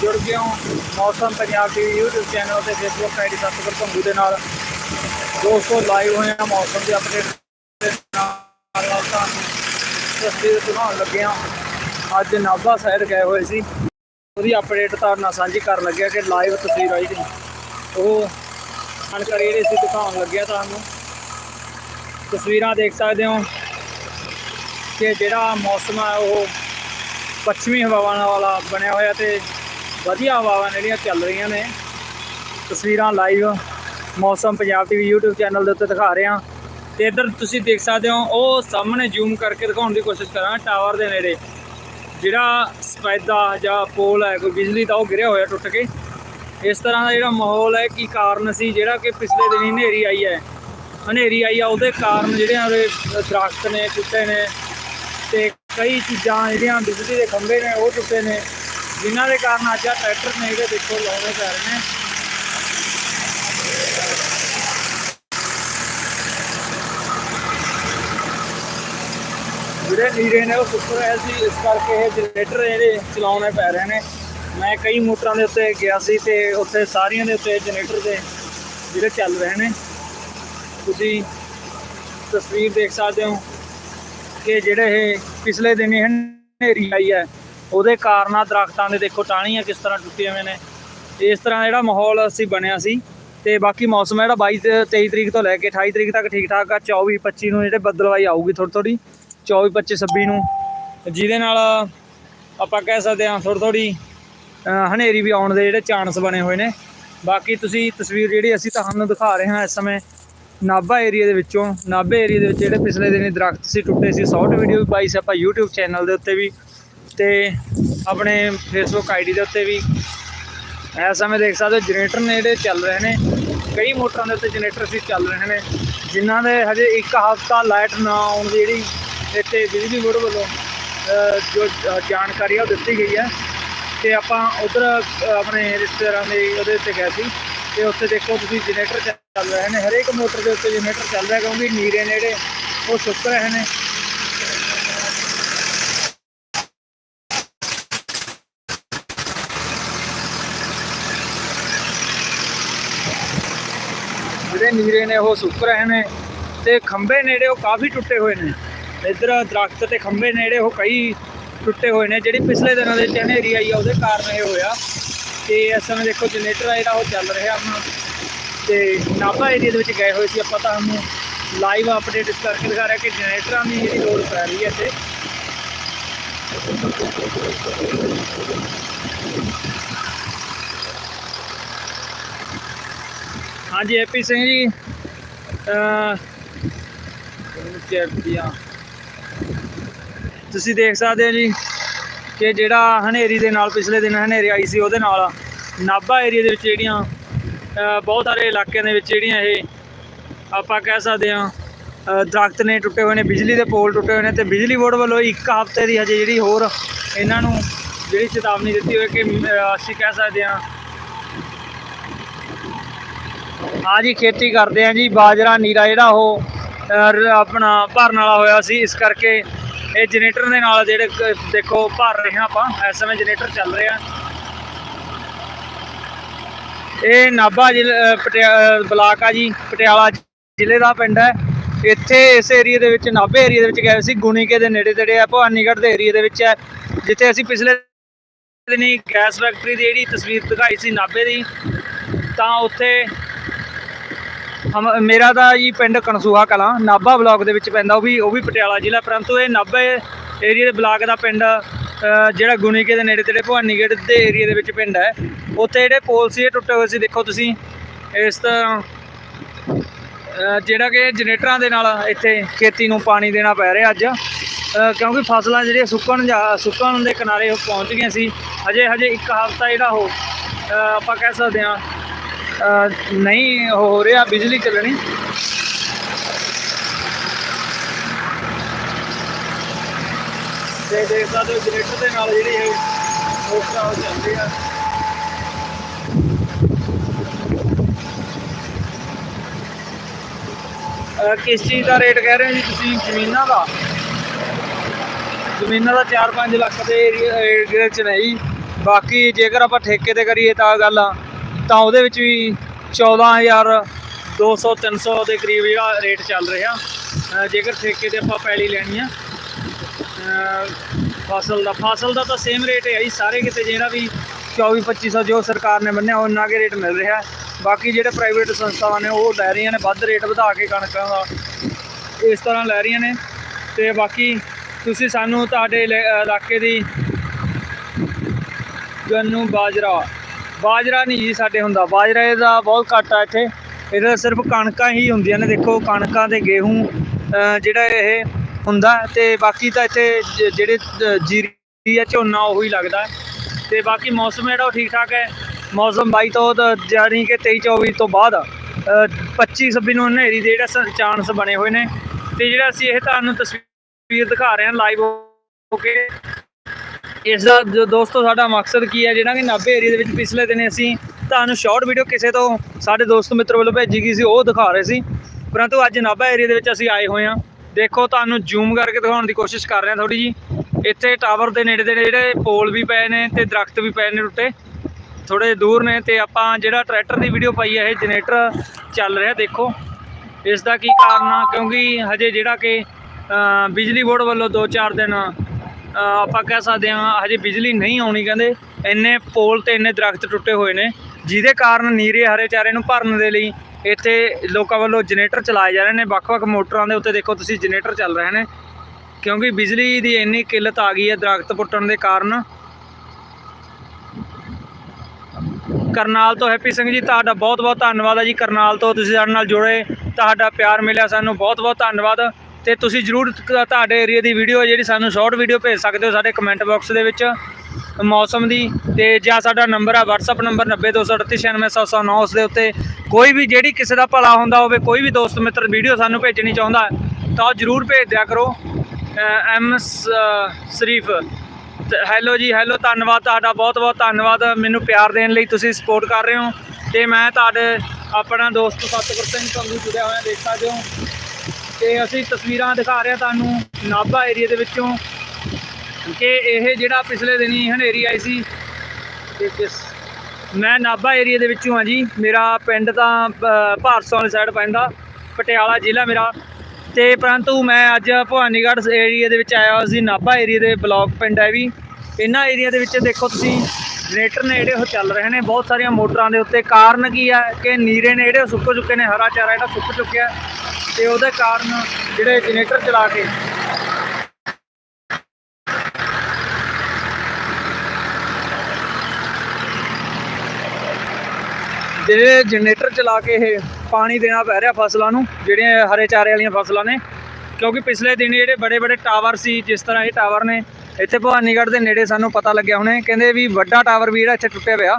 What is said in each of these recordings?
ਜੁੜ ਗਏ ਹੋ। ਮੌਸਮ ਪੰਜਾਬ ਟੀਵੀ YouTube ਚੈਨਲ ਤੇ Facebook ਆਈਡੀ ਸਤਿਗੁਰ ਭੰਗੂ ਦੇ ਨਾਲ। ਦੋਸਤੋ ਲਾਈਵ ਹੋਏ ਆ ਮੌਸਮ ਦੀ ਅਪਡੇਟ ਦੇ ਨਾਲ ਤੁਹਾਨੂੰ ਤਸਵੀਰ ਦਿਖਾਉਣ ਲੱਗੇ ਹਾਂ ਅੱਜ ਨਾਭਾ ਸ਼ਹਿਰ ਗਏ ਹੋਏ ਸੀ। ਉਹਦੀ ਅਪਡੇਟ ਤੁਹਾਡੇ ਨਾਲ ਸਾਂਝੀ ਕਰਨ ਲੱਗਿਆ ਕਿ ਲਾਈਵ ਤਸਵੀਰ ਆਈ ਸੀ। ਉਹ ਜਾਣਕਾਰੀ ਜਿਹੜੀ ਸੀ ਦਿਖਾਉਣ ਲੱਗਿਆ ਤੁਹਾਨੂੰ। ਤਸਵੀਰਾਂ ਦੇਖ ਸਕਦੇ ਹੋ ਕਿ ਜਿਹੜਾ ਮੌਸਮ ਹੈ ਉਹ ਪੱਛਮੀ ਹਵਾਵਾਂ ਵਾਲਾ ਬਣਿਆ ਹੋਇਆ ਤੇ ਵਧੀਆ ਹਵਾਵਾਂ ਜਿਹੜੀਆਂ ਚੱਲ ਰਹੀਆਂ ਨੇ। ਤਸਵੀਰਾਂ ਲਾਈਵ ਮੌਸਮ ਪੰਜਾਬ ਟੀਵੀ YouTube ਚੈਨਲ ਦੇ ਉੱਤੇ ਦਿਖਾ ਰਹੇ। ਹਾਂ ਤੇ ਇੱਧਰ ਤੁਸੀਂ ਦੇਖ ਸਕਦੇ ਹੋ, ਉਹ ਸਾਹਮਣੇ ਜ਼ੂਮ ਕਰਕੇ ਦਿਖਾਉਣ ਦੀ ਕੋਸ਼ਿਸ਼ ਕਰਾਂ ਟਾਵਰ ਦੇ ਨੇੜੇ। ਜਿਹੜਾ ਸਪੈਦਾ ਜਾਂ ਪੋਲ ਹੈ, ਕੋਈ ਬਿਜਲੀ ਦਾ, ਉਹ ਗਿਰਿਆ ਹੋਇਆ ਟੁੱਟ ਕੇ। ਇਸ ਤਰ੍ਹਾਂ ਦਾ ਜਿਹੜਾ ਮਾਹੌਲ ਹੈ, ਕੀ ਕਾਰਨ ਸੀ, ਜਿਹੜਾ ਕਿ ਪਿਛਲੇ ਦਿਨੀ ਹਨੇਰੀ ਆਈ ਹੈ। ਹਨੇਰੀ ਆਈ ਆ, ਉਹਦੇ ਕਾਰਨ ਜਿਹੜੇ ਉਹਦੇ ਦਰਖਤ ਨੇ ਟੁੱਟੇ ਨੇ ਤੇ ਕਈ ਚੀਜ਼ਾਂ ਜਿਹੜੀਆਂ ਬਿਜਲੀ ਦੇ ਖੰਭੇ ਨੇ, ਉਹ ਟੁੱਟੇ ਨੇ। ਜਿਨ੍ਹਾਂ ਦੇ ਕਾਰਨ ਅੱਜ ਆ ਟਰੈਕਟਰ ਨੇ ਇਹਦੇ ਦੇਖੋ ਲਾਉਣੇ ਪੈ ਰਹੇ ਨੇ। ਜਿਹੜੇ ਨੀਰੇ ਨੇ ਉਹ ਸੁੱਕ ਰਹੇ ਸੀ, ਇਸ ਕਰਕੇ ਇਹ ਜਨਰੇਟਰ ਜਿਹੜੇ ਚਲਾਉਣੇ ਪੈ ਰਹੇ ਨੇ। ਮੈਂ ਕਈ ਮੋਟਰਾਂ ਦੇ ਉੱਤੇ ਗਿਆ ਸੀ ਤੇ ਉੱਥੇ ਸਾਰੀਆਂ ਦੇ ਉੱਤੇ ਜਨਰੇਟਰ ਦੇ ਜਿਹੜੇ ਚੱਲ ਰਹੇ ਨੇ। ਤੁਸੀਂ ਤਸਵੀਰ ਦੇਖ ਸਕਦੇ ਹੋ ਕਿ ਜਿਹੜੇ ਇਹ ਪਿਛਲੇ ਦਿਨੀ ਹਨੇਰੀ ਆਈ ਹੈ ਉਹਦੇ ਕਾਰਨ ਆ ਦਰਖਤਾਂ ਦੇ ਦੇਖੋ ਟਾਹਣੀਆਂ ਕਿਸ ਤਰ੍ਹਾਂ ਟੁੱਟੀਆਂ ਹੋਏ ਨੇ। ਇਸ ਤਰ੍ਹਾਂ ਜਿਹੜਾ ਮਾਹੌਲ ਅਸੀਂ ਬਣਿਆ ਸੀ ਤੇ ਬਾਕੀ ਮੌਸਮ ਹੈ ਜਿਹੜਾ 22 ਤੇ 23 ਤਰੀਕ ਤੋਂ ਲੈ ਕੇ 28 ਤਰੀਕ ਤੱਕ ਠੀਕ ਠਾਕ ਆ। 24 25 ਨੂੰ ਜਿਹੜੇ ਬੱਦਲਵਾਈ ਆਊਗੀ ਥੋੜੀ ਥੋੜੀ 24 25 26 ਨੂੰ। ਜਿਹਦੇ ਨਾਲ ਆਪਾਂ ਕਹਿ ਸਕਦੇ ਹਾਂ ਥੋੜੀ ਥੋੜੀ ਹਨੇਰੀ ਵੀ ਆਉਣ ਦੇ ਜਿਹੜੇ ਚਾਂਸ ਬਣੇ ਹੋਏ ਨੇ। ਬਾਕੀ ਤੁਸੀਂ ਤਸਵੀਰ ਜਿਹੜੀ ਅਸੀਂ ਤੁਹਾਨੂੰ ਦਿਖਾ ਰਹੇ ਹਾਂ ਇਸ ਸਮੇਂ ਨਾਭਾ ਏਰੀਆ ਦੇ ਵਿੱਚੋਂ, ਨਾਭੇ ਏਰੀਆ ਦੇ ਵਿੱਚ ਜਿਹੜੇ ਪਿਛਲੇ ਦਿਨੀ ਦਰਖਤ ਸੀ, ਟੁੱਟੇ ਸੀ। ਸ਼ਾਰਟ ਵੀਡੀਓ ਵੀ ਪਾਈ ਸੀ ਆਪਾਂ YouTube ਚੈਨਲ ਦੇ ਉੱਤੇ ਵੀ। ਤੇ ਆਪਣੇ Facebook ਆਈਡੀ ਦੇ ਉੱਤੇ ਵੀ ਇਸ ਸਮੇਂ ਦੇਖ ਸਕਦੇ ਹੋ ਜਨਰੇਟਰ ਨੇ ਜਿਹੜੇ ਚੱਲ ਰਹੇ ਨੇ। ਕਈ ਮੋਟਰਾਂ ਦੇ ਉੱਤੇ ਜਨਰੇਟਰ ਸੀ ਚੱਲ ਰਹੇ ਨੇ, ਜਿਨ੍ਹਾਂ ਦੇ ਹਜੇ ਇੱਕ ਹਫ਼ਤਾ ਲਾਈਟ ਨਾ ਆਉਣ ਦੀ ਜਿਹੜੀ ਇੱਥੇ ਬਿਜਲੀ ਬੋਰਡ ਵੱਲੋਂ ਜੋ ਜਾਣਕਾਰੀ ਆ ਉਹ ਦਿੱਤੀ ਗਈ ਹੈ। ਤੇ ਆਪਾਂ ਉਧਰ ਆਪਣੇ ਰਿਸ਼ਤੇਦਾਰਾਂ ਦੇ ਉਹਦੇ ਉੱਤੇ ਗਏ ਸੀ ਤੇ ਉੱਥੇ ਦੇਖੋ ਤੁਸੀਂ ਜਨਰੇਟਰ ਚੱਲ ਰਹੇ ਨੇ। ਹਰੇਕ ਮੋਟਰ ਦੇ ਉੱਤੇ ਜਨਰੇਟਰ ਚੱਲ ਰਿਹਾ ਕਿਉਂਕਿ ਨੀਰੇ ਨੇ ਜਿਹੜੇ ਉਹ ਸੁੱਕ ਰਹੇ ਨੇ। ਜਿਹੜੇ ਨੀਰੇ ਨੇ, ਉਹ ਸੁੱਕ ਰਹੇ ਨੇ ਤੇ ਖੰਭੇ ਨੇੜੇ ਉਹ ਕਾਫੀ ਟੁੱਟੇ ਹੋਏ ਨੇ। ਇੱਧਰ ਦਰਖਤ ਤੇ ਖੰਭੇ ਨੇੜੇ ਉਹ ਕਈ ਟੁੱਟੇ ਹੋਏ ਨੇ, ਜਿਹੜੀ ਪਿਛਲੇ ਦਿਨਾਂ ਦੇ ਵਿੱਚ ਹਨੇਰੀ ਆਈ ਆ, ਉਹਦੇ ਕਾਰਨ ਇਹ ਹੋਇਆ ਤੇ ਇਸ ਸਮੇਂ ਦੇਖੋ ਜਨਰੇਟਰ ਆ ਜਿਹੜਾ, ਉਹ ਚੱਲ ਰਿਹਾ ਹੁਣ ਤੇ ਨਾਭਾ ਏਰੀਆ ਦੇ ਵਿੱਚ ਗਏ ਹੋਏ ਸੀ, ਆਪਾਂ ਤੁਹਾਨੂੰ ਲਾਈਵ ਅਪਡੇਟ ਇਸ ਕਰਕੇ ਦਿਖਾ ਰਿਹਾ ਕਿ ਜਨਰੇਟਰਾਂ ਦੀ ਜਿਹੜੀ ਲੋੜ ਪੈ ਰਹੀ ਹੈ ਇੱਥੇ। ਹਾਂਜੀ, ਹੈਪੀ ਸਿੰਘ ਜੀ। ਅਹ ਤੁਸੀਂ ਦੇਖ ਸਕਦੇ ਹੋ ਜੀ ਕਿ ਜਿਹੜਾ ਹਨੇਰੀ ਦੇ ਨਾਲ, ਪਿਛਲੇ ਦਿਨ ਹਨੇਰੀ ਆਈ ਸੀ, ਉਹਦੇ ਨਾਲ ਨਾਭਾ ਏਰੀਆ ਦੇ ਵਿੱਚ ਜਿਹੜੀਆਂ ਬਹੁਤ ਸਾਰੇ ਇਲਾਕਿਆਂ ਦੇ ਵਿੱਚ ਜਿਹੜੀਆਂ ਇਹ, ਆਪਾਂ ਕਹਿ ਸਕਦੇ ਹਾਂ, ਅਹ, ਦਰਖਤ ਨੇ ਟੁੱਟੇ ਹੋਏ ਨੇ, ਬਿਜਲੀ ਦੇ ਪੋਲ ਟੁੱਟੇ ਹੋਏ ਨੇ ਤੇ ਬਿਜਲੀ ਬੋਰਡ ਵੱਲੋਂ ਇੱਕ ਹਫ਼ਤੇ ਦੀ ਹਜੇ ਜਿਹੜੀ ਹੋਰ ਇਹਨਾਂ ਨੂੰ ਜਿਹੜੀ ਚੇਤਾਵਨੀ ਦਿੱਤੀ ਹੋਈ ਕਿ ਅਸੀਂ ਕਹਿ ਸਕਦੇ ਹਾਂ ਹਾਂ ਜੀ ਖੇਤੀ ਕਰਦੇ ਆ ਜੀ, ਬਾਜਰਾ, ਨੀਰਾ ਜਿਹੜਾ ਉਹ ਆਪਣਾ ਭਰਨ ਵਾਲਾ ਹੋਇਆ ਸੀ, ਇਸ ਕਰਕੇ ਇਹ ਜਨਰੇਟਰ ਦੇ ਨਾਲ ਜਿਹੜੇ ਕ- ਦੇਖੋ ਭਰ ਰਹੇ ਹਾਂ ਆਪਾਂ, ਇਸ ਸਮੇਂ ਜਨਰੇਟਰ ਚੱਲ ਰਿਹਾ। ਇਹ ਨਾਭਾ ਜ਼ਿਲ੍ਹਾ ਪਟਿਆ ਬਲਾਕ ਆ ਜੀ, ਪਟਿਆਲਾ ਜ਼ਿਲ੍ਹੇ ਦਾ ਪਿੰਡ ਹੈ। ਇੱਥੇ ਇਸ ਏਰੀਆ ਦੇ ਵਿੱਚ, ਨਾਭੇ ਏਰੀਆ ਦੇ ਵਿੱਚ ਗਏ ਸੀ, ਗੁਣੀਕੇ ਦੇ ਨੇੜੇ ਤੇੜੇ ਆ, ਭਵਾਨੀਗੜ੍ਹ ਦੇ ਏਰੀਆ ਦੇ ਵਿੱਚ ਹੈ, ਜਿੱਥੇ ਅਸੀਂ ਪਿਛਲੇ ਦਿਨੀ ਗੈਸ ਫੈਕਟਰੀ ਦੀ ਜਿਹੜੀ ਤਸਵੀਰ ਦਿਖਾਈ ਸੀ ਨਾਭੇ ਦੀ, ਤਾਂ ਉੱਥੇ ਹਮ, ਮੇਰਾ ਤਾਂ ਜੀ ਪਿੰਡ ਕਨਸੂਹਾ ਕਲਾਂ, ਨਾਭਾ ਬਲਾਕ ਦੇ ਵਿੱਚ ਪੈਂਦਾ ਉਹ ਵੀ ਉਹ ਵੀ ਪਟਿਆਲਾ ਜ਼ਿਲ੍ਹਾ, ਪਰੰਤੂ ਇਹ ਨਾਭੇ ਏਰੀਆ ਦੇ ਬਲਾਕ ਦਾ ਪਿੰਡ ਜਿਹੜਾ ਗੁਣੀਕੇ ਦੇ ਨੇੜੇ ਤੇੜੇ ਭਵਾਨੀਗੜ੍ਹ ਦੇ ਏਰੀਆ ਦੇ ਵਿੱਚ ਪਿੰਡ ਹੈ। ਉੱਥੇ ਜਿਹੜੇ ਪੋਲ ਸੀ, ਇਹ ਟੁੱਟੇ ਹੋਏ ਸੀ, ਦੇਖੋ ਤੁਸੀਂ। ਇਸ ਤਰ੍ਹਾਂ ਜਿਹੜਾ ਕਿ ਜਨਰੇਟਰਾਂ ਦੇ ਨਾਲ ਇੱਥੇ ਖੇਤੀ ਨੂੰ ਪਾਣੀ ਦੇਣਾ ਪੈ ਰਿਹਾ ਅੱਜ। ਕਿਉਂਕਿ ਫਸਲਾਂ ਜਿਹੜੀਆਂ ਸੁੱਕਣ ਜਾ, ਸੁੱਕਣ ਦੇ ਕਿਨਾਰੇ ਉਹ ਪਹੁੰਚ ਗਈਆਂ ਸੀ। ਹਜੇ ਹਜੇ ਇੱਕ ਹਫ਼ਤਾ ਜਿਹੜਾ ਉਹ ਆਪਾਂ ਕਹਿ ਸਕਦੇ ਹਾਂ ਨਹੀਂ ਹੋ ਰਿਹਾ ਬਿਜਲੀ ਚੱਲਣੀ। ਤੇ ਦੇਖ ਸਕਦੇ ਹੋ ਜਨਰੇਟਰ ਦੇ ਨਾਲ ਜਿਹੜੀ ਇਹ ਮੋਟਰ ਆ ਚੱਲਦੀ ਆ। ਕਿਸ ਚੀਜ਼ ਦਾ ਰੇਟ ਕਹਿ ਰਹੇ ਹੋ ਜੀ ਤੁਸੀਂ? ਜ਼ਮੀਨਾਂ ਦਾ? ਜ਼ਮੀਨਾਂ ਦਾ 4-5 ਲੱਖ ਦੇ ਏਰੀਆ ਏਰੀਆ ਚ ਨਹੀਂ ਬਾਕੀ ਜੇਕਰ ਆਪਾਂ ਠੇਕੇ ਤੇ ਕਰੀਏ ਤਾਂ ਗੱਲ ਆ, ਤਾਂ ਉਹਦੇ ਵਿੱਚ ਵੀ 14000 200 300 ਦੇ ਕਰੀਬ ਜਿਹੜਾ ਰੇਟ ਚੱਲ ਰਿਹਾ। ਜੇਕਰ ਠੇਕੇ ਤੇ ਆਪਾਂ ਪੈਲੀ ਲੈਣੀ ਆ ਫਸਲ ਦਾ ਫਸਲ ਦਾ ਤਾਂ ਸੇਮ ਰੇਟ ਹੈ ਜੀ ਸਾਰੇ ਕਿਤੇ, ਜਿਹੜਾ ਵੀ 24 2500 ਜੋ ਸਰਕਾਰ ਨੇ ਬੰਨਿਆ ਉਹਨਾਂ ਕੇ ਰੇਟ ਮਿਲ ਰਿਹਾ। ਬਾਕੀ ਜਿਹੜੇ ਪ੍ਰਾਈਵੇਟ ਸੰਸਥਾਵਾਂ ਨੇ, ਉਹ ਲੈ ਰਹੀਆਂ ਨੇ, ਵੱਧ ਰੇਟ ਵਧਾ ਕੇ ਕਣਕਾਂ ਦਾ ਇਸ ਤਰ੍ਹਾਂ ਲੈ ਰਹੀਆਂ ਨੇ। ਤੇ ਬਾਕੀ ਤੁਸੀਂ ਸਾਨੂੰ ਤੁਹਾਡੇ ਇਲਾ- ਇਲਾਕੇ ਦੀ ਗੰਨੂ ਬਾਜਰਾ ਬਾਜਰਾ ਨਹੀਂ ਜੀ ਸਾਡੇ ਹੁੰਦਾ। ਬਾਜਰਾ ਇਹਦਾ ਬਹੁਤ ਘੱਟ ਆ ਇੱਥੇ। ਇਹਦਾ ਸਿਰਫ ਕਣਕਾਂ ਹੀ ਹੁੰਦੀਆਂ ਨੇ। ਦੇਖੋ ਕਣਕਾਂ ਤੇ ਗੇਹੂੰ ਜਿਹੜਾ ਇਹ ਹੁੰਦਾ ਤੇ ਬਾਕੀ ਤਾਂ ਇੱਥੇ ਜ- ਜਿਹੜੇ ਜੀਰੀ ਆ ਝੋਨਾ ਹੀ ਲੱਗਦਾ ਹੈ। ਤੇ ਬਾਕੀ ਮੌਸਮ ਜਿਹੜਾ ਉਹ ਠੀਕ ਠਾਕ ਹੈ। ਮੌਸਮ 22 ਤੋਂ ਤਾਂ ਜਾਣੀ ਕਿ 23 24 ਤੋਂ ਬਾਅਦ ਅ, 25 26 ਨੂੰ ਹਨੇਰੀ ਦੇ ਜਿਹੜਾ ਚਾਂਸ ਬਣੇ ਹੋਏ ਨੇ। ਤੇ ਜਿਹੜਾ ਅਸੀਂ ਇਹ ਤੁਹਾਨੂੰ ਤਸਵੀਰ ਦਿਖਾ ਰਹੇ ਹਾਂ ਲਾਈਵ ਹੋ ਕੇ ਇਸ ਦਾ ਜੋ ਦੋਸਤੋ ਸਾਡਾ ਮਕਸਦ ਕੀ ਹੈ, ਜਿਹੜਾ ਕਿ ਨਾਭੇ ਏਰੀਆ ਦੇ ਵਿੱਚ ਪਿਛਲੇ ਦਿਨ ਅਸੀਂ ਤੁਹਾਨੂੰ ਸ਼ਾਰਟ ਵੀਡੀਓ ਕਿਸੇ ਤੋਂ ਸਾਡੇ ਦੋਸਤ ਮਿੱਤਰ ਵੱਲੋਂ ਭੇਜੀ ਗਈ ਸੀ, ਉਹ ਦਿਖਾ ਰਹੇ ਸੀ। ਪਰੰਤੂ ਅੱਜ ਨਾਭਾ ਏਰੀਆ ਦੇ ਵਿੱਚ ਅਸੀਂ ਆਏ ਹੋਏ ਹਾਂ। ਦੇਖੋ, ਤੁਹਾਨੂੰ ਜ਼ੂਮ ਕਰਕੇ ਦਿਖਾਉਣ ਦੀ ਕੋਸ਼ਿਸ਼ ਕਰ ਰਹੇ ਹਾਂ ਥੋੜੀ ਜੀ ਇੱਥੇ ਟਾਵਰ ਦੇ ਨੇੜੇ ਦੇ ਜਿਹੜੇ ਪੋਲ ਵੀ ਪਏ ਨੇ ਤੇ ਦਰਖਤ ਵੀ ਪਏ ਨੇ ਟੁੱਟੇ ਥੋੜੇ ਦੂਰ ਨੇ ਤੇ ਆਪਾਂ ਜਿਹੜਾ ਟਰੈਕਟਰ ਦੀ ਵੀਡੀਓ ਪਾਈ ਹੈ, ਇਹ ਜਨਰੇਟਰ ਚੱਲ ਰਿਹਾ, ਦੇਖੋ। ਇਸ ਦਾ ਕੀ ਕਾਰਨ ਆ? ਕਿਉਂਕਿ ਹਜੇ ਜਿਹੜਾ ਕਿ ਬਿਜਲੀ ਬੋਰਡ ਵੱਲੋਂ 2-4 ਦਿਨ ਆਪਾਂ ਕਹਿ ਸਕਦੇ ਹਾਂ ਹਜੇ ਬਿਜਲੀ ਨਹੀਂ ਆਉਣੀ ਕਹਿੰਦੇ, ਇੰਨੇ ਪੋਲ ਤੇ ਇੰਨੇ ਦਰਖਤ ਟੁੱਟੇ ਹੋਏ ਨੇ, ਜਿਹਦੇ ਕਾਰਨ ਨੀਰੇ ਹਰੇ ਚਾਰੇ ਨੂੰ ਭਰਨ ਦੇ ਲਈ ਇੱਥੇ ਲੋਕਾਂ ਵੱਲੋਂ ਜਨਰੇਟਰ ਚਲਾਏ ਜਾ ਰਹੇ ਨੇ, ਵੱਖ-ਵੱਖ ਮੋਟਰਾਂ ਦੇ ਉੱਤੇ ਦੇਖੋ ਤੁਸੀਂ ਜਨਰੇਟਰ ਚੱਲ ਰਹੇ ਨੇ, ਕਿਉਂਕਿ ਬਿਜਲੀ ਦੀ ਇੰਨੀ ਕਿੱਲਤ ਆ ਗਈ ਹੈ ਦਰਖਤ ਪੁੱਟਣ ਦੇ ਕਾਰਨ। ਕਰਨਾਲ ਤੋਂ ਹੈਪੀ ਸਿੰਘ ਜੀ, ਤੁਹਾਡਾ ਬਹੁਤ ਬਹੁਤ ਧੰਨਵਾਦ ਹੈ ਜੀ, ਕਰਨਾਲ ਤੋਂ ਤੁਸੀਂ ਸਾਡੇ ਨਾਲ ਜੁੜੇ, ਤੁਹਾਡਾ ਪਿਆਰ ਮਿਲਿਆ ਸਾਨੂੰ ਬਹੁਤ ਬਹੁਤ ਧੰਨਵਾਦ। ਤੇ ਤੁਸੀਂ ਜਰੂਰ ਤੁਹਾਡੇ ਏਰੀਆ ਦੀ ਵੀਡੀਓ ਜਿਹੜੀ ਸਾਨੂੰ ਸ਼ਾਰਟ ਵੀਡੀਓ ਭੇਜ ਸਕਦੇ ਹੋ ਸਾਡੇ ਕਮੈਂਟ ਬਾਕਸ ਦੇ ਵਿੱਚ ਮੌਸਮ ਦੀ ਤੇ ਜਾਂ ਸਾਡਾ ਨੰਬਰ ਆ, WhatsApp ਨੰਬਰ 9023969709 ਉਸ ਦੇ ਉੱਤੇ। ਕੋਈ ਵੀ ਜਿਹੜੀ ਕਿਸੇ ਦਾ ਭਲਾ ਹੁੰਦਾ ਹੋਵੇ, ਕੋਈ ਵੀ ਦੋਸਤ ਮਿੱਤਰ ਵੀਡੀਓ ਸਾਨੂੰ ਭੇਜਣੀ ਚਾਹੁੰਦਾ ਤਾਂ ਉਹ ਜਰੂਰ ਭੇਜ ਦਿਆ ਕਰੋ। ਐਮ ਸ਼ਰੀਫ, ਤੇ ਹੈਲੋ ਜੀ ਹੈਲੋ ਧੰਨਵਾਦ ਤੁਹਾਡਾ ਬਹੁਤ ਬਹੁਤ ਧੰਨਵਾਦ। ਮੈਨੂੰ ਪਿਆਰ ਦੇਣ ਲਈ ਤੁਸੀਂ ਸਪੋਰਟ ਕਰ ਰਹੇ ਹੋ। ਤੇ ਮੈਂ ਤੁਹਾਡੇ ਆਪਣਾ ਦੋਸਤ ਸਤਿਗੁਰ ਸਿੰਘ ਤੁਹਾਨੂੰ ਜੁੜਿਆ ਹੋਇਆ ਦੇਖ ਸਕਦੇ ਹੋ। ਤੇ ਅਸੀਂ ਤਸਵੀਰਾਂ ਦਿਖਾ ਰਹੇ ਹਾਂ ਤੁਹਾਨੂੰ ਨਾਭਾ ਏਰੀਆ ਦੇ ਵਿੱਚੋਂ ਕਿ ਇਹ ਜਿਹੜਾ ਪਿਛਲੇ ਦਿਨੀ ਹਨੇਰੀ ਆਈ ਸੀ, ਤੇ ਕਿਸ ਮੈਂ ਨਾਭਾ ਏਰੀਆ ਦੇ ਵਿੱਚੋਂ ਹਾਂ ਜੀ, ਮੇਰਾ ਪਿੰਡ ਤਾਂ ਭਾਰਸੋਂ ਵਾਲੀ ਸਾਈਡ ਪੈਂਦਾ, ਪਟਿਆਲਾ ਜ਼ਿਲ੍ਹਾ ਮੇਰਾ, ਤੇ ਪਰੰਤੂ ਮੈਂ ਅੱਜ ਭਵਾਨੀਗੜ੍ਹ ਏਰੀਆ ਦੇ ਵਿੱਚ ਆਇਆ ਹੋਇਆ ਸੀ, ਨਾਭਾ ਏਰੀਆ ਦੇ ਬਲਾਕ ਪਿੰਡ ਹੈ ਵੀ। ਇਹਨਾਂ ਏਰੀਆ ਦੇ ਵਿੱਚ ਦੇਖੋ ਤੁਸੀਂ ਜਨਰੇਟਰ ਨੇ ਜਿਹੜੇ ਉਹ ਚੱਲ ਰਹੇ ਨੇ, ਬਹੁਤ ਸਾਰੀਆਂ ਮੋਟਰਾਂ ਦੇ ਉੱਤੇ। ਕਾਰਨ ਕੀ ਹੈ ਕਿ ਨੀਰੇ ਨੇ ਜਿਹੜੇ ਉਹ ਸੁੱਕ ਚੁੱਕੇ ਨੇ, ਹਰਾ ਚਾਰਾ ਜਿਹੜਾ ਸੁੱਕ ਚੁੱਕਿਆ ਤੇ ਉਹਦੇ ਕਾਰਨ ਜਿਹੜੇ ਜਨਰੇਟਰ ਚਲਾ ਕੇ ਜਿਹੜੇ ਜਨਰੇਟਰ ਚਲਾ ਕੇ ਇਹ ਪਾਣੀ ਦੇਣਾ ਪੈ ਰਿਹਾ ਫਸਲਾਂ ਨੂੰ, ਜਿਹੜੀਆਂ ਹਰੇ ਚਾਰੇ ਵਾਲੀਆਂ ਫਸਲਾਂ ਨੇ, ਕਿਉਂਕਿ ਪਿਛਲੇ ਦਿਨ ਜਿਹੜੇ ਬੜੇ ਬੜੇ ਟਾਵਰ ਸੀ, ਜਿਸ ਤਰ੍ਹਾਂ ਇਹ ਟਾਵਰ ਨੇ ਇੱਥੇ ਭਵਾਨੀਗੜ੍ਹ ਦੇ ਨੇੜੇ ਸਾਨੂੰ ਪਤਾ ਲੱਗਿਆ ਹੁਣੇ, ਕਹਿੰਦੇ ਵੀ ਵੱਡਾ ਟਾਵਰ ਵੀ ਜਿਹੜਾ ਇੱਥੇ ਟੁੱਟਿਆ ਪਿਆ।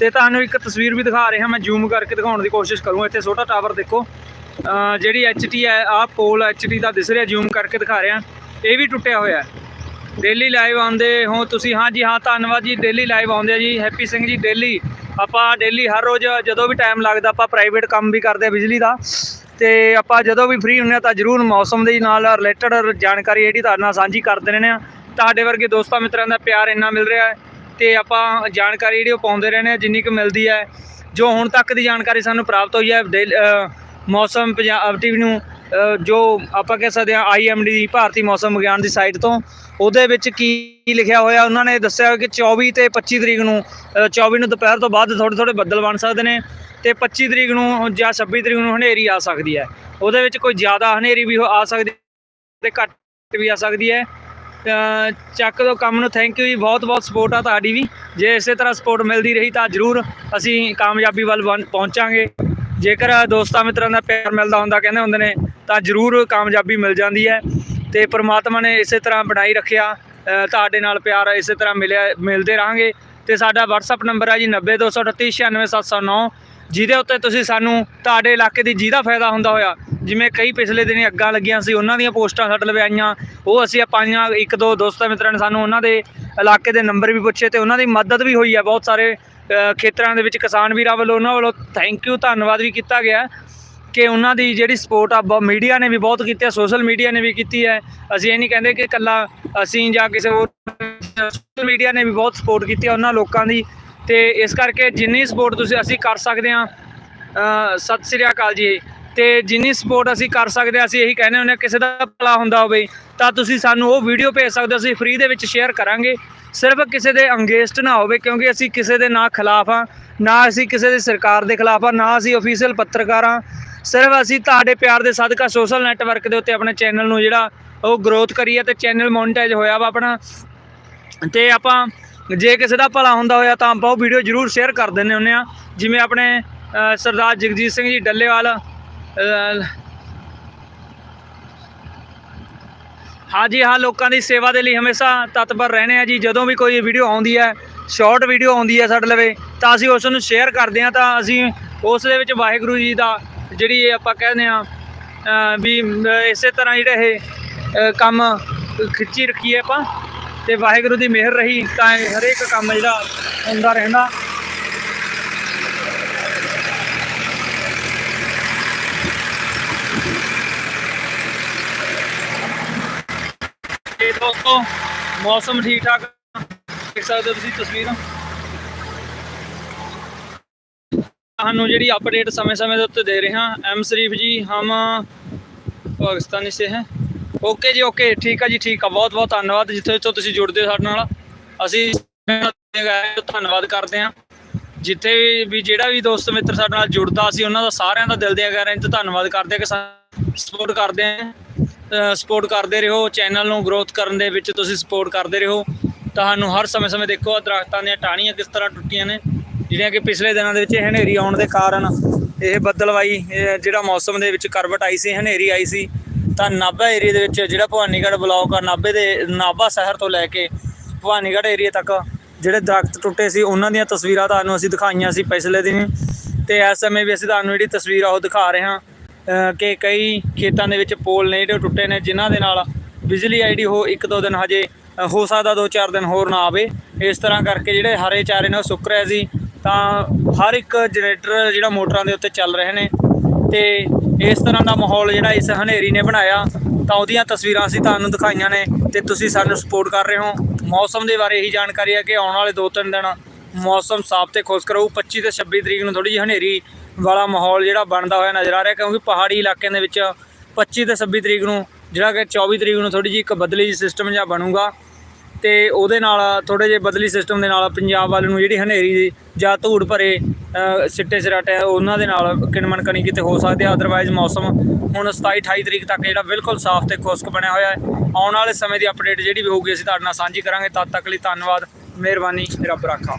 ਤੇ ਤੁਹਾਨੂੰ ਇੱਕ ਤਸਵੀਰ ਵੀ ਦਿਖਾ ਰਿਹਾ, ਮੈਂ ਜ਼ੂਮ ਕਰਕੇ ਦਿਖਾਉਣ ਦੀ ਕੋਸ਼ਿਸ਼ ਕਰੂੰ ਇੱਥੇ ਛੋਟਾ ਟਾਵਰ ਦੇਖੋ, ਅਹ, ਜਿਹੜੀ ਐਚਟੀ ਹੈ, ਆਹ ਪੋਲ ਐਚਟੀ ਦਾ ਦਿਸ ਰਿਹਾ, ਜ਼ੂਮ ਕਰਕੇ ਦਿਖਾ ਰਿਹਾ। ਇਹ ਵੀ ਟੁੱਟਿਆ ਹੋਇਆ ਡੇਲੀ ਲਾਈਵ ਆਉਂਦੇ ਹੋ ਤੁਸੀਂ, ਹਾਂ ਜੀ, ਹਾਂ, ਧੰਨਵਾਦ ਜੀ ਡੇਲੀ ਲਾਈਵ ਆਉਂਦੇ ਆ ਜੀ। ਹੈਪੀ ਸਿੰਘ ਜੀ ਡੇਲੀ ਆਪਾਂ ਡੇਲੀ ਹਰ ਰੋਜ਼ ਜਦੋਂ ਵੀ ਟਾਈਮ ਲੱਗਦਾ, ਆਪਾਂ ਪ੍ਰਾਈਵੇਟ ਕੰਮ ਵੀ ਕਰਦੇ ਆ ਬਿਜਲੀ ਦਾ। ਤੇ ਆਪਾਂ ਜਦੋਂ ਵੀ ਫ੍ਰੀ ਹੁੰਨੇ ਆ ਤਾਂ ਜਰੂਰ ਮੌਸਮ ਦੇ ਨਾਲ ਰਿਲੇਟਡ ਜਾਣਕਾਰੀ ਜਿਹੜੀ ਤੁਹਾਡੇ ਨਾਲ ਸਾਂਝੀ ਕਰਦੇ ਰਹਿੰਦੇ ਆ। ਤੁਹਾਡੇ ਵਰਗੇ ਦੋਸਤਾਂ ਮਿੱਤਰਾਂ ਦਾ ਪਿਆਰ ਇੰਨਾ ਮਿਲ ਰਿਹਾ ਹੈ ਤੇ ਆਪਾਂ ਜਾਣਕਾਰੀ ਜਿਹੜੀ ਉਹ ਪਾਉਂਦੇ ਰਹਿੰਦੇ ਆ ਜਿੰਨੀ ਕੁ ਮਿਲਦੀ ਹੈ ਜੋ ਹੁਣ ਤੱਕ ਦੀ ਜਾਣਕਾਰੀ ਸਾਨੂੰ ਪ੍ਰਾਪਤ ਹੋਈ ਹੈ ਡੇਲ- ਮੌਸਮ ਪੰਜਾਬ ਟੀਵੀ ਨੂੰ ਜੋ ਆਪਾਂ ਕਹਿ ਸਕਦੇ ਹਾਂ ਆਈਐਮਡੀ ਦੀ ਭਾਰਤੀ ਮੌਸਮ ਵਿਗਿਆਨ ਦੀ ਸਾਈਟ ਤੋਂ ਉਹਦੇ ਵਿੱਚ ਕੀ ਲਿਖਿਆ ਹੋਇਆ ਉਹਨਾਂ ਨੇ ਦੱਸਿਆ ਹੋਇਆ ਕਿ 24 ਤੇ 25 ਤਰੀਕ ਨੂੰ ਅ, 24 ਨੂੰ ਦੁਪਹਿਰ ਤੋਂ ਬਾਅਦ ਥੋੜੇ ਥੋੜੇ ਬੱਦਲ ਬਣ ਸਕਦੇ ਨੇ ਤੇ 25 ਤਰੀਕ ਨੂੰ ਜਾਂ 26 ਤਰੀਕ ਨੂੰ ਹਨੇਰੀ ਆ ਸਕਦੀ ਹੈ। ਉਹਦੇ ਵਿੱਚ ਕੋਈ ਜ਼ਿਆਦਾ ਹਨੇਰੀ ਵੀ ਹੋ- ਆ ਸਕਦੀ ਤੇ ਘੱਟ ਵੀ ਆ ਸਕਦੀ ਹੈ। ਚੱਕ ਦੋ ਕੰਮ ਨੂੰ ਥੈਂਕ ਯੂ ਜੀ, ਬਹੁਤ ਬਹੁਤ ਸਪੋਰਟ ਆ ਤੁਹਾਡੀ ਵੀ। ਜੇ ਇਸੇ ਤਰ੍ਹਾਂ ਸਪੋਰਟ ਮਿਲਦੀ ਰਹੀ ਤਾਂ ਜ਼ਰੂਰ ਅਸੀਂ ਕਾਮਯਾਬੀ ਵੱਲ ਬਣ- ਪਹੁੰਚਾਂਗੇ। ਜੇਕਰ ਦੋਸਤਾਂ ਮਿੱਤਰਾਂ ਦਾ ਪਿਆਰ ਮਿਲਦਾ ਹੁੰਦਾ, ਕਹਿੰਦੇ ਹੁੰਦੇ ਨੇ, ਤਾਂ ਜ਼ਰੂਰ ਕਾਮਯਾਬੀ ਮਿਲ ਜਾਂਦੀ ਹੈ। ਤੇ ਪ੍ਰਮਾਤਮਾ ਨੇ ਇਸੇ ਤਰ੍ਹਾਂ ਬਣਾਈ ਰੱਖਿਆ ਤੁਹਾਡੇ ਨਾਲ ਪਿਆਰ ਇਸੇ ਤਰ੍ਹਾਂ ਮਿਲਿਆ, ਮਿਲਦੇ ਰਹਾਂਗੇ। ਤੇ ਸਾਡਾ WhatsApp ਨੰਬਰ ਹੈ ਜੀ 9023396709 ਜਿਹਦੇ ਉੱਤੇ ਤੁਸੀਂ ਸਾਨੂੰ ਤੁਹਾਡੇ ਇਲਾਕੇ ਦੀ ਜਿਹਦਾ ਫਾਇਦਾ ਹੁੰਦਾ ਹੋਇਆ, ਜਿਵੇਂ ਕਈ ਪਿਛਲੇ ਦਿਨੀ ਅੱਗਾਂ ਲੱਗੀਆਂ ਸੀ, ਉਹਨਾਂ ਦੀਆਂ ਪੋਸਟਾਂ ਸਾਡੇ ਲਵੇ ਉਹ ਅਸੀਂ ਪਾਈਆਂ ਇੱਕ ਦੋ ਦੋਸਤਾਂ ਮਿੱਤਰਾਂ ਨੇ ਸਾਨੂੰ ਉਹਨਾਂ ਦੇ ਇਲਾਕੇ ਦੇ ਨੰਬਰ ਵੀ ਪੁੱਛੇ ਤੇ ਉਹਨਾਂ ਦੀ ਮਦਦ ਵੀ ਹੋਈ ਹੈ ਬਹੁਤ ਸਾਰੇ ਖੇਤਰਾਂ ਦੇ ਵਿੱਚ ਕਿਸਾਨ ਵੀਰਾਂ ਵੱਲੋਂ, ਉਹਨਾਂ ਵੱਲੋਂ ਥੈਂਕ ਯੂ ਧੰਨਵਾਦ ਵੀ ਕੀਤਾ ਗਿਆ ਕਿ ਉਹਨਾਂ ਦੀ ਜਿਹੜੀ ਸਪੋਰਟ ਆ ਮੀਡੀਆ ਨੇ ਵੀ ਬਹੁਤ ਕੀਤੀ ਹੈ ਸੋਸ਼ਲ ਮੀਡੀਆ ਨੇ ਵੀ ਕੀਤੀ ਹੈ। ਅਸੀਂ ਇਹ ਨਹੀਂ ਕਹਿੰਦੇ ਕਿ ਇਕੱਲਾ ਅਸੀਂ ਜਾਂ ਕਿਸੇ ਹੋਰ ਸੋਸ਼ਲ ਮੀਡੀਆ ਨੇ ਵੀ ਬਹੁਤ ਸਪੋਰਟ ਕੀਤੀ ਹੈ, ਉਹਨਾਂ ਲੋਕਾਂ ਦੀ ਤੇ ਇਸ ਕਰਕੇ ਜਿੰਨੀ ਸਪੋਰਟ ਤੁਸੀਂ ਅਸੀਂ ਕਰ ਸਕਦੇ ਹਾਂ ਸਤਿ ਸ੍ਰੀ ਅਕਾਲ ਜੀ। ਤੇ ਜਿੰਨੀ ਸਪੋਰਟ ਅਸੀਂ ਕਰ ਸਕਦੇ ਹਾਂ, ਅਸੀਂ ਇਹੀ ਕਹਿੰਦੇ ਹੁੰਦੇ ਹਾਂ, ਕਿਸੇ ਦਾ ਭਲਾ ਹੁੰਦਾ ਹੋਵੇ, ਤਾਂ ਤੁਸੀਂ ਸਾਨੂੰ ਉਹ ਵੀਡੀਓ ਭੇਜ ਸਕਦੇ ਹੋ, ਅਸੀਂ ਫ੍ਰੀ ਦੇ ਵਿੱਚ ਸ਼ੇਅਰ ਕਰਾਂਗੇ। ਸਿਰਫ ਕਿਸੇ ਦੇ ਅੰਗੇਸਟ ਨਾ ਹੋਵੇ, ਕਿਉਂਕਿ ਅਸੀਂ ਕਿਸੇ ਦੇ ਨਾ ਖਿਲਾਫ ਆ ਨਾ ਅਸੀਂ ਕਿਸੇ ਦੀ ਸਰਕਾਰ ਦੇ ਖਿਲਾਫ ਆ ਨਾ ਅਸੀਂ ਅਫੀਸ਼ੀਅਲ ਪੱਤਰਕਾਰ ਆ ਸਿਰਫ ਅਸੀਂ ਤੁਹਾਡੇ ਪਿਆਰ ਦੇ ਸਦਕਾ ਸੋਸ਼ਲ ਨੈਟਵਰਕ ਦੇ ਉੱਤੇ ਆਪਣੇ ਚੈਨਲ ਨੂੰ ਜਿਹੜਾ ਉਹ ਗਰੋਥ ਕਰੀਏ ਤੇ ਚੈਨਲ ਮੋਨਟਾਈਜ਼ ਹੋਇਆ ਵਾ ਆਪਣਾ। ਤੇ ਆਪਾਂ ਜੇ ਕਿਸੇ ਦਾ ਭਲਾ ਹੁੰਦਾ ਹੋਇਆ ਤਾਂ ਆਪਾਂ ਉਹ ਵੀਡੀਓ ਜ਼ਰੂਰ ਸ਼ੇਅਰ ਕਰ ਦਿੰਦੇ ਹੁੰਦੇ ਆ ਜਿਵੇਂ ਆਪਣੇ ਸਰਦਾਰ ਜਗਜੀਤ ਸਿੰਘ ਜੀ ਡੱਲੇਵਾਲ ਅ, ਹਾਂਜੀ ਹਾਂ ਲੋਕਾਂ ਦੀ ਸੇਵਾ ਦੇ ਲਈ ਹਮੇਸ਼ਾ ਤਤਪਰ ਰਹਿਣੇ ਆ ਜੀ। ਜਦੋਂ ਵੀ ਕੋਈ ਵੀਡੀਓ ਆਉਂਦੀ ਹੈ ਸ਼ਾਰਟ ਵੀਡੀਓ ਆਉਂਦੀ ਹੈ ਸਾਡੇ ਲਵੇ ਤਾਂ ਅਸੀਂ ਉਸ ਨੂੰ ਸ਼ੇਅਰ ਕਰਦੇ ਹਾਂ। ਤਾਂ ਅਸੀਂ ਉਸ ਦੇ ਵਿੱਚ ਵਾਹਿਗੁਰੂ ਜੀ ਦਾ ਜਿਹੜੀ ਇਹ ਆਪਾਂ ਕਹਿੰਦੇ ਆ ਵੀ ਇਸੇ ਤਰ੍ਹਾਂ ਜਿਹੜਾ ਇਹ ਕੰਮ ਖਿੱਚੀ ਰੱਖੀਏ ਆਪਾਂ। ਤੇ ਵਾਹਿਗੁਰੂ ਦੀ ਮਿਹਰ ਰਹੀ, ਤਾਂ ਹਰੇਕ ਕੰਮ ਜਿਹੜਾ ਹੁੰਦਾ ਰਹਿੰਦਾ। ਤੇ ਦੋਸਤੋ, ਮੌਸਮ ਠੀਕ ਠਾਕ ਦੇਖ ਸਕਦੇ ਹੋ ਤੁਸੀਂ ਤਸਵੀਰਾਂ। ਤੁਹਾਨੂੰ ਜਿਹੜੀ ਅਪਡੇਟ ਸਮੇਂ-ਸਮੇਂ ਦੇ ਉੱਤੇ ਦੇ ਰਹੇ ਹਾਂ ਐਮ ਸ਼ਰੀਫ ਜੀ, ਹਮ ਪਾਕਿਸਤਾਨੀ ਸੇ ਹੈ ਓਕੇ ਜੀ ਓਕੇ ਠੀਕ ਆ ਜੀ, ਠੀਕ ਆ। ਬਹੁਤ ਬਹੁਤ ਧੰਨਵਾਦ ਜਿੱਥੇ ਤੋਂ ਤੁਸੀਂ ਜੁੜਦੇ ਹੋ ਸਾਡੇ ਨਾਲ। ਅਸੀਂ ਧੰਨਵਾਦ ਕਰਦੇ ਹਾਂ। ਜਿੱਥੇ ਵੀ ਜਿਹੜਾ ਵੀ ਦੋਸਤ ਮਿੱਤਰ ਸਾਡੇ ਨਾਲ ਜੁੜਦਾ, ਅਸੀਂ ਉਹਨਾਂ ਦਾ ਸਾਰਿਆਂ ਦਾ ਦਿਲ ਦੀਆਂ ਗਹਿਰਾਈਆਂ ਤੋਂ ਧੰਨਵਾਦ ਕਰਦੇ ਹਾਂ ਕਿ ਸਾਨੂੰ ਸਪੋਰਟ ਕਰਦੇ ਆ ਸਪੋਰਟ ਕਰਦੇ ਰਹੋ ਚੈਨਲ ਨੂੰ ਗਰੋਥ ਕਰਨ ਦੇ ਵਿੱਚ ਤੁਸੀਂ ਸਪੋਰਟ ਕਰਦੇ ਰਹੋ। ਤੁਹਾਨੂੰ ਹਰ ਸਮੇਂ-ਸਮੇਂ ਦੇਖੋ, ਆਹ ਦਰਖਤਾਂ ਦੀਆਂ ਟਾਹਣੀਆਂ ਕਿਸ ਤਰ੍ਹਾਂ ਟੁੱਟੀਆਂ ਨੇ। ਜਿਹੜੀਆਂ ਕਿ ਪਿਛਲੇ ਦਿਨਾਂ ਦੇ ਵਿੱਚ ਹਨੇਰੀ ਆਉਣ ਦੇ ਕਾਰਨ ਇਹ ਬੱਦਲਵਾਈ ਜਿਹੜਾ ਮੌਸਮ ਦੇ ਵਿੱਚ ਕਰਵਟ ਆਈ ਸੀ, ਹਨੇਰੀ ਆਈ ਸੀ। ਤਾਂ ਨਾਭਾ ਏਰੀਆ ਦੇ ਵਿੱਚ ਜਿਹੜਾ ਭਵਾਨੀਗੜ੍ਹ ਬਲਾਕ ਆ, ਨਾਭੇ ਦੇ, ਨਾਭਾ ਸ਼ਹਿਰ ਤੋਂ ਲੈ ਕੇ ਭਵਾਨੀਗੜ੍ਹ ਏਰੀਆ ਤੱਕ ਜਿਹੜੇ ਦਰਖਤ ਟੁੱਟੇ ਸੀ, ਉਹਨਾਂ ਦੀਆਂ ਤਸਵੀਰਾਂ ਤੁਹਾਨੂੰ ਅਸੀਂ ਦਿਖਾਈਆਂ ਸੀ ਪਿਛਲੇ ਦਿਨ। ਤੇ ਇਸ ਸਮੇਂ ਵੀ ਅਸੀਂ ਤੁਹਾਨੂੰ ਜਿਹੜੀ ਤਸਵੀਰ ਆ ਉਹ ਦਿਖਾ ਰਹੇ ਹਾਂ। ਕਿ ਕਈ ਖੇਤਾਂ ਦੇ ਵਿੱਚ ਪੋਲ ਨੇ ਜਿਹੜੇ ਟੁੱਟੇ ਨੇ, ਜਿਨ੍ਹਾਂ ਦੇ ਨਾਲ ਬਿਜਲੀ ਆਈਡੀ ਹੋ ਇੱਕ ਦੋ ਦਿਨ ਹਜੇ ਹੋ ਸਕਦਾ ਦੋ ਚਾਰ ਦਿਨ ਹੋਰ ਨਾ ਆਵੇ। ਇਸ ਤਰ੍ਹਾਂ ਕਰਕੇ ਜਿਹੜੇ ਹਰੇ ਚਾਰੇ ਨੇ ਉਹ ਸੁੱਕ ਰਹੇ ਸੀ, ਤਾਂ ਹਰ ਇੱਕ ਜਨਰੇਟਰ, ਜਿਹੜਾ ਮੋਟਰਾਂ ਦੇ ਉੱਤੇ ਚੱਲ ਰਹੇ ਨੇ ਤੇ ਇਸ ਤਰ੍ਹਾਂ ਦਾ ਮਾਹੌਲ ਜਿਹੜਾ ਇਸ ਹਨੇਰੀ ਨੇ ਬਣਾਇਆ, ਤਾਂ ਉਹਦੀਆਂ ਤਸਵੀਰਾਂ ਅਸੀਂ ਤੁਹਾਨੂੰ ਦਿਖਾਈਆਂ ਨੇ ਤੇ ਤੁਸੀਂ ਸਾਨੂੰ ਸਪੋਰਟ ਕਰ ਰਹੇ ਹੋ। ਮੌਸਮ ਦੇ ਬਾਰੇ ਇਹੀ ਜਾਣਕਾਰੀ ਹੈ ਕਿ ਆਉਣ ਵਾਲੇ 2-3 ਦਿਨ ਮੌਸਮ ਸਾਫ਼ ਤੇ ਖੁਸ਼ਕ ਰਹੂ। 25 ਤੇ 26 ਤਰੀਕ ਨੂੰ ਥੋੜੀ ਜਿਹੀ ਹਨੇਰੀ ਵਾਲਾ ਮਾਹੌਲ ਜਿਹੜਾ ਬਣਦਾ ਹੋਇਆ ਨਜ਼ਰ ਆ ਰਿਹਾ, ਕਿਉਂਕਿ ਪਹਾੜੀ ਇਲਾਕਿਆਂ ਦੇ ਵਿੱਚ 25 ਤੇ 26 ਤਰੀਕ ਨੂੰ ਜਿਹੜਾ ਕਿ 24 ਤਰੀਕ ਨੂੰ ਥੋੜੀ ਜਿਹੀ ਇੱਕ ਬਦਲੀ ਜਿਹੀ ਸਿਸਟਮ ਜਿਹਾ ਬਣੂਗਾ। ਤੇ ਉਹਦੇ ਨਾਲ ਥੋੜੇ ਜਿਹੇ ਬਦਲੀ ਸਿਸਟਮ ਦੇ ਨਾਲ ਪੰਜਾਬ ਵੱਲ ਨੂੰ ਜਿਹੜੀ ਹਨੇਰੀ ਜਾਂ ਧੂੜ ਭਰੇ ਸਿੱਟੇ ਸਿਰਾਟੇ ਉਹਨਾਂ ਦੇ ਨਾਲ ਕਿਣਮਣ ਕਣੀ ਕਿਤੇ ਹੋ ਸਕਦੇ ਆ। ਅਦਰਵਾਈਜ਼ ਮੌਸਮ ਹੁਣ 27 28 ਤਰੀਕ ਤੱਕ ਜਿਹੜਾ ਬਿਲਕੁਲ ਸਾਫ਼ ਤੇ ਖੁਸ਼ਕ ਬਣਿਆ ਹੋਇਆ ਹੈ। ਆਉਣ ਵਾਲੇ ਸਮੇਂ ਦੀ ਅਪਡੇਟ ਜਿਹੜੀ ਵੀ ਹੋਊਗੀ, ਅਸੀਂ ਤੁਹਾਡੇ ਨਾਲ ਸਾਂਝੀ ਕਰਾਂਗੇ। ਤਦ ਤੱਕ ਲਈ ਧੰਨਵਾਦ, ਮਿਹਰਬਾਨੀ, ਰੱਬ ਰਾਖਾ।